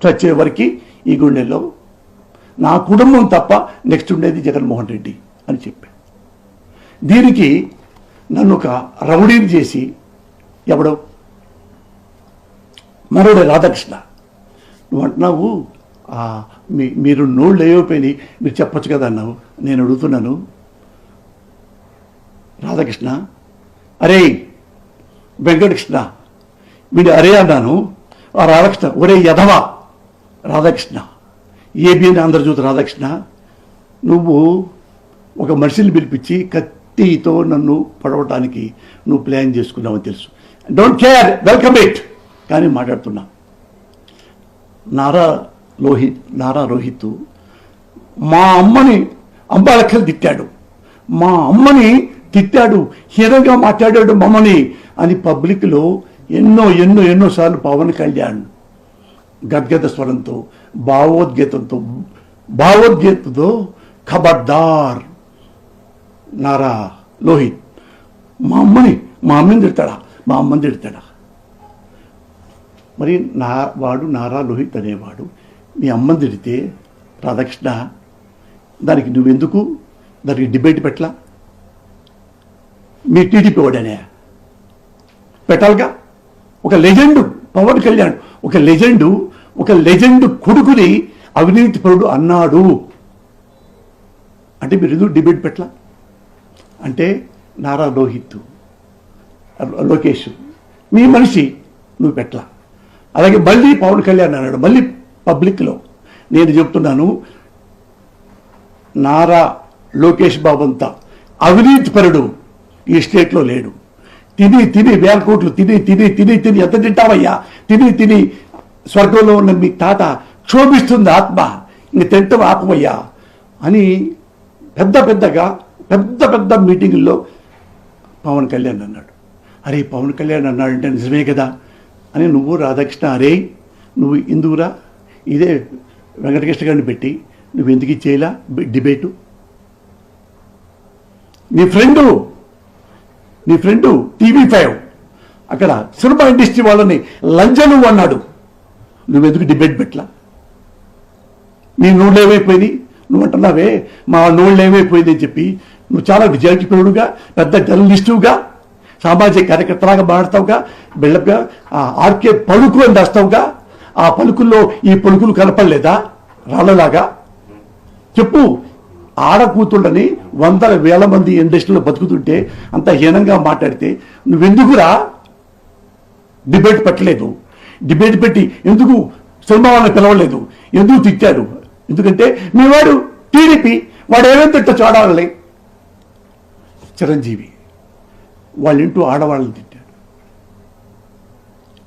చచ్చే వరకు ఈ గుండెల్లో నా కుటుంబం తప్ప నెక్స్ట్ ఉండేది జగన్మోహన్ రెడ్డి అని చెప్పాడు దీనికి నన్ను ఒక రౌడీని చేసి ఎవడో? మరోడే రాధాకృష్ణ. నువ్వు అంటున్నావు మీ మీరు నోళ్ళు ఏమైపోయినాయి మీరు చెప్పొచ్చు కదా అన్నావు. నేను అడుగుతున్నాను రాధాకృష్ణ అరే వెంకటకృష్ణ వీడు అరే అన్నాను ఆ రాధాకృష్ణ ఒరే యధవా రాధాకృష్ణ. ఏబిఎన్ ఆంధ్రజ్యోతి రాధాకృష్ణ. నువ్వు ఒక మనిషిని పిలిపించి కత్తితో నన్ను పడవటానికి నువ్వు ప్లాన్ చేసుకున్నావని తెలుసు. డోంట్ కేర్ వెల్కమ్ ఇట్ కానీ మాట్లాడుతున్నా. నారా లోహిత్ నారా రోహిత్ మా అమ్మని అంబాలక్కలు తిట్టాడు. మా అమ్మని తిట్టాడు హీనంగా మాట్లాడాడు మమ్మని అని పబ్లిక్లో ఎన్నో ఎన్నో ఎన్నోసార్లు పవన్ కళ్యాణ్ గద్గద స్వరంతో భావోద్గీతంతో భావోద్గీతతో ఖబర్దార్. నారా లోహిత్ మా అమ్మని మా అమ్మని తిడతాడా? మా అమ్మని తిడతాడా? మరి నా వాడు నారా లోహిత్ అనేవాడు. మీ అమ్మని తిడితే రాధాకృష్ణ దానికి నువ్వెందుకు? దానికి డిబేట్ పెట్టలా? మీ టీడీపీ వాడనే? పెట్టాలిగా? ఒక లెజెండు పవన్ కళ్యాణ్ ఒక లెజెండు ఒక లెజెండ్ కొడుకుని అవినీతి పరుడు అన్నాడు. అంటే మీరు ఎందుకు డిబేట్ పెట్టలా? అంటే నారా లోహిత్ లోకేష్ మీ మనిషి నువ్వు పెట్టలా? అలాగే మళ్ళీ పవన్ కళ్యాణ్ అన్నాడు. మళ్ళీ పబ్లిక్లో నేను చెప్తున్నాను నారా లోకేష్ బాబు అంతా అవినీతి పరుడు ఈ స్టేట్లో లేడు. తిని తిని వేల కోట్లు తిని తిని తిని తిని ఎంత తింటావయ్యా? తిని తిని స్వర్గంలో ఉన్న మీ తాత క్షోభిస్తుంది ఆత్మ. ఇంక తింటాం ఆపమయ్యా? అని పెద్ద పెద్దగా పెద్ద పెద్ద మీటింగుల్లో పవన్ కళ్యాణ్ అన్నాడు. అరే పవన్ కళ్యాణ్ అన్నాడంటే నిజమే కదా? అని నువ్వు రాధాకృష్ణ అరే నువ్వు ఇందువురా? ఇదే వెంకటకృష్ణ గారిని పెట్టి నువ్వు ఎందుకు ఇచ్చేయలా డిబేటు. నీ ఫ్రెండు నీ ఫ్రెండు టీవీ ఫైవ్ అక్కడ సినిమా ఇండస్ట్రీ వాళ్ళని లంచలు అన్నాడు. నువ్వెందుకు డిబేట్ పెట్టలా? నీ నోళ్ళు ఏమైపోయింది నువ్వు అంటున్నావే మా నోళ్ళు ఏమైపోయింది అని చెప్పి నువ్వు చాలా విద్యార్థిపరుడుగా పెద్ద జర్నలిస్టుగా సామాజిక కార్యకర్తలాగా మాడతావుగా బిళ్ళగా ఆ ఆర్కే పలుకు అని రాస్తావుగా ఆ పలుకుల్లో ఈ పలుకులు కనపడలేదా? రాళ్ళలాగా? చెప్పు. ఆడకూతుళ్ళని వందల వేల మంది ఇండస్ట్రీలో బతుకుతుంటే అంత హీనంగా మాట్లాడితే నువ్వెందుకురా? డిబేట్ పెట్టలేదు. డిబేట్ పెట్టి ఎందుకు సినిమా పిలవలేదు? ఎందుకు తిట్టాడు ఎందుకంటే మీ వాడు టీడీపీ వాడు ఏమేమి తిట్ట చూడాలి చిరంజీవి వాళ్ళ ఇంటూ ఆడవాళ్ళని తిట్టాడు.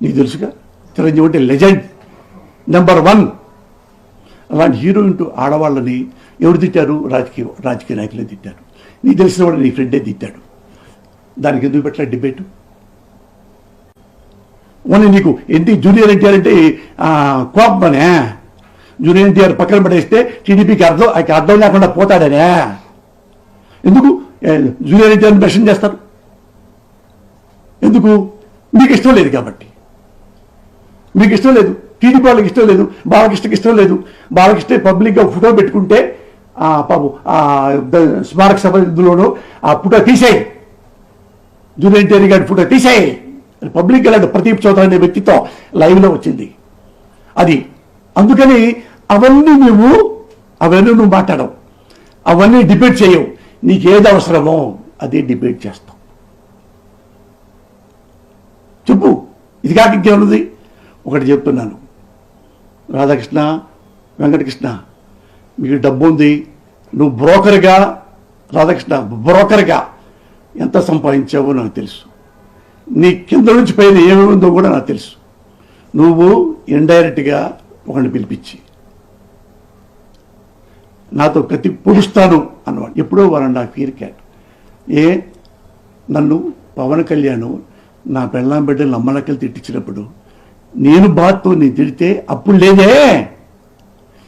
నీకు తెలుసుగా? చిరంజీవి అంటే లెజెండ్ నెంబర్ వన్. అలాంటి హీరో ఇంటూ ఆడవాళ్ళని ఎవరు తిట్టారు? రాజకీయ రాజకీయ నాయకులే తిట్టారు. నీకు తెలిసిన వాడు నీ ఫ్రెండే తిట్టాడు. దానికి ఎందుకు పెట్టలే డిబేటు? ఓన్లీ నీకు ఏంటి? జూనియర్ ఎన్టీఆర్ అంటే కోపమనే జూనియర్ ఎన్టీఆర్ పక్కన పడేస్తే టీడీపీకి అర్థం ఆయనకి అర్థం లేకుండా పోతాడనే. ఎందుకు? జూనియర్ ఎన్టీఆర్ని మెన్షన్ చేస్తారు. ఎందుకు? మీకు ఇష్టం లేదు కాబట్టి. మీకు ఇష్టం లేదు. టీడీపీ వాళ్ళకి ఇష్టం లేదు. బాలకృష్ణకి ఇష్టం లేదు. బాలకృష్ణ పబ్లిక్గా ఫోటో పెట్టుకుంటే ఆ పాపం ఆ స్మారక సభ ఇందులోనూ ఆ ఫోటో తీసేయి. జూనియర్ ఎన్టీఆర్ గారి ఫోటో తీసేయి. పబ్లిక్ వెళ్ళాడు ప్రదీప్ చౌదరి అనే వ్యక్తితో లైవ్లో వచ్చింది. అది అందుకని అవన్నీ నువ్వు అవన్నీ నువ్వు మాట్లాడవు. అవన్నీ డిబేట్ చేయవు. నీకు ఏది అవసరమో అదే డిబేట్ చేస్తావు. చెప్పు ఇది కాక ఇంకేమున్నది ఒకటి చెప్తున్నాను. రాధాకృష్ణ వెంకటకృష్ణ మీకు డబ్బు ఉంది. నువ్వు బ్రోకర్గా రాధాకృష్ణ బ్రోకర్గా ఎంత సంపాదించావో నాకు తెలుసు. నీ కింద నుంచి పైన ఏమేమి ఉందో కూడా నాకు తెలుసు. నువ్వు ఇండైరెక్ట్గా ఒకరిని పిలిపించి నాతో కత్తి పొడుస్తాను అన్నవాడు. ఎప్పుడో వన్ అండ్ హాఫ్ ఇయర్ క్యాట్ ఏ నన్ను పవన్ కళ్యాణ్ నా పెళ్ళాం బిడ్డలు నమ్మలక్కలు తిట్టించినప్పుడు నేను బాత్తో నేను తిడితే అప్పుడు లేదే.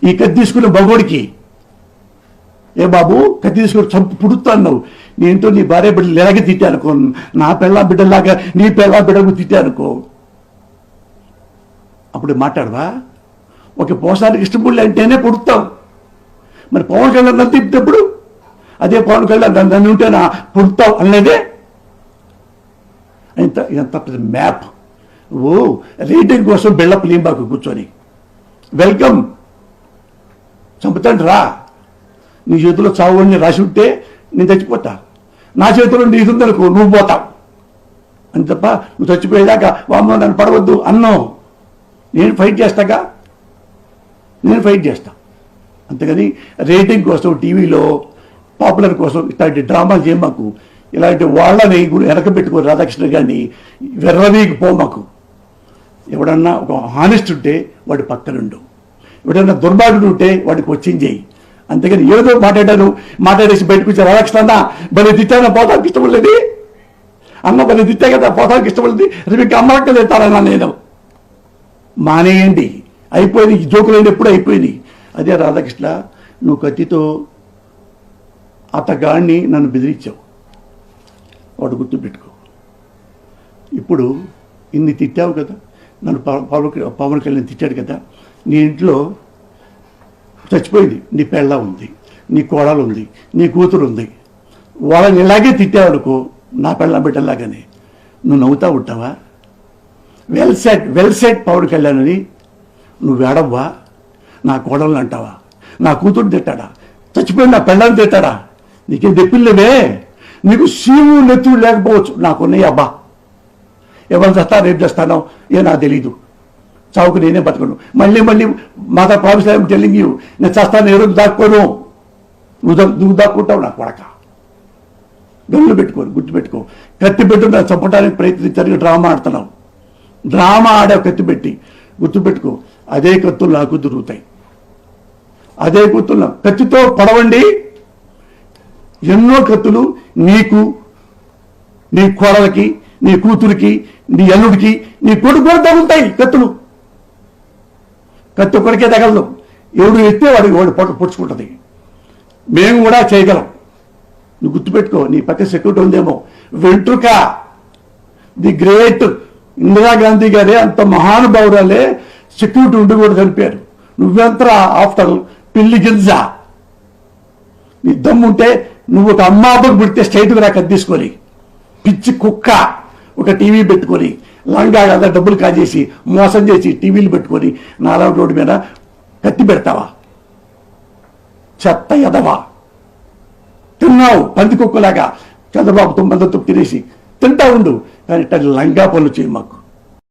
ఈ కత్తి తీసుకున్న భగోడికి ఏ బాబు కత్తి తీసుకొని చంపు పుడుతున్నావు నేంతో నీ భార్య బిడ్డలు ఎలాగే తిట్టానుకో నా పెళ్ళా బిడ్డలాగా నీ పెళ్ళా బిడ్డకు తిట్టానుకో అప్పుడు మాట్లాడవా? ఒక పోసానికి ఇష్టపడి అంటేనే పుడుతావు. మరి పవన్ కళ్యాణ్ నన్ను తిప్పినప్పుడు అదే పవన్ కళ్యాణ్ నన్ను ఉంటే నా పుడతావు అన్నదే? ఇంత ఇంత పెద్ద మ్యాప్. ఓ రేటింగ్ కోసం బిళ్ళ లీంబాకు కూర్చొని. వెల్కమ్. చంపుతాండి రా నీ చేతిలో చావు అని రాసి ఉంటే నేను చచ్చిపోతా. నా చేతిలో నీ ఉందనుకో నువ్వు పోతావు. అని తప్ప నువ్వు చచ్చిపోయేదాకా వామ్మ నన్ను పడవద్దు అన్నావు. నేను ఫైట్ చేస్తాగా? నేను ఫైట్ చేస్తా. అంతేగాని రేటింగ్ కోసం టీవీలో పాపులర్ కోసం ఇట్లాంటి డ్రామాలు చేయమాకు ఇలాంటి వాళ్ళని గురి వెనక రాధాకృష్ణ గారిని వెర్రవీకి పో మాకు. ఎవడన్నా ఒక హానెస్ట్ ఉంటే వాడి పక్కనుండు. ఎవడన్నా దుర్మార్గుడు ఉంటే వాడికి వచ్చింది చేయి అంతేగాని ఏదో మాట్లాడాను మాట్లాడేసి బయటకు వచ్చి రాధాకృష్ణ అన్న భలే తిట్టాను పోతానికి ఇష్టపడలేదు అన్న బలి తిట్టే కదా పోతానికి ఇష్టపడలేదు రేపు ఇంకా అమ్మక్క తిట్టాలన్నా నేను. మానేయండి. అయిపోయింది ఈ జోకులైన ఎప్పుడు అయిపోయింది అదే రాధాకృష్ణ నువ్వు కత్తితో అతగాడిని నన్ను బెదిరించావు. వాడు గుర్తు పెట్టుకో. ఇప్పుడు ఇన్ని తిట్టావు కదా నన్ను పవన్ పవన్ కళ్యాణ్ తిట్టాడు కదా నీ ఇంట్లో చచ్చిపోయింది. నీ పెళ్ళ ఉంది నీ కోడలు ఉంది నీ కూతురు ఉంది. వాళ్ళని ఇలాగే తిట్టావనుకో నా పెళ్ళ బిడ్డలాగానే. నువ్వు నవ్వుతా ఉంటావా? Well set well set Pawan Kalyan అని. నువ్వు ఏడవ్వా? నా కోడలను అంటావా? నా కూతురు తిట్టాడా? చచ్చిపోయిన నా పెళ్ళని తిట్టాడా? నీకేం తెప్పిల్లేవే నీకు సీము నెత్తుడు లేకపోవచ్చు. నాకున్నాయి అబ్బా. ఎవరు చేస్తా రేపు చేస్తానో? ఏ నాకు తెలీదు. చావుకు నేనే బతకను. మళ్ళీ మళ్ళీ మాతా ప్రామిస్ ఐఎమ్ టెల్లింగ్ యూ నేను చేస్తాను ఏ రోజు దాక్కోను? నువ్వు నువ్వు దాక్కుంటావు నా కొడక. గల్లు పెట్టుకోను గుర్తు పెట్టుకో. కత్తి పెట్టు నన్ను చంపడానికి ప్రయత్నించడానికి డ్రామా ఆడుతున్నావు. డ్రామా ఆడే కత్తి పెట్టి గుర్తుపెట్టుకో అదే కత్తులు నాకు దొరుకుతాయి అదే కత్తులు కత్తితో పడవండి. ఎన్నో కత్తులు నీకు నీ కోడలకి నీ కూతురికి నీ అల్లుడికి నీ కొడుకు కూడా తగులుతాయి కత్తులు. కత్తి ఒక్కరికే తగలదు. ఎవడు ఎత్తే వాడికి వాడు పొట్ట పొడుచుకుంటుంది. మేము కూడా చేయగలం. నువ్వు గుర్తుపెట్టుకో నీ పక్క సెక్యూరిటీ ఉందేమో. వెంట్రుక ది గ్రేట్ ఇందిరాగాంధీ గారే అంత మహానుభావురాలే సెక్యూరిటీ ఉండి కూడా చనిపోయారు. నువ్వెంతరా ఆఫ్టర్ పిల్లి గింజ? నీ దమ్ముంటే నువ్వు ఒక అమ్మాబకు పుడితే స్ట్రైట్గా రా తీసుకొని పిచ్చి కుక్క ఒక టీవీ పెట్టుకొని లంగా డబ్బులు కాజేసి మోసం చేసి టీవీలు పెట్టుకొని నాలుగు రోడ్డు మీద కత్తి పెడతావా? చెత్త ఎదవా? తిన్నావు పంది కుక్కలాగా చంద్రబాబు తొమ్మిదితో తినేసి తింటా ఉండు. కానీ ఇట్లా లంగా పనులు చేయి మాకు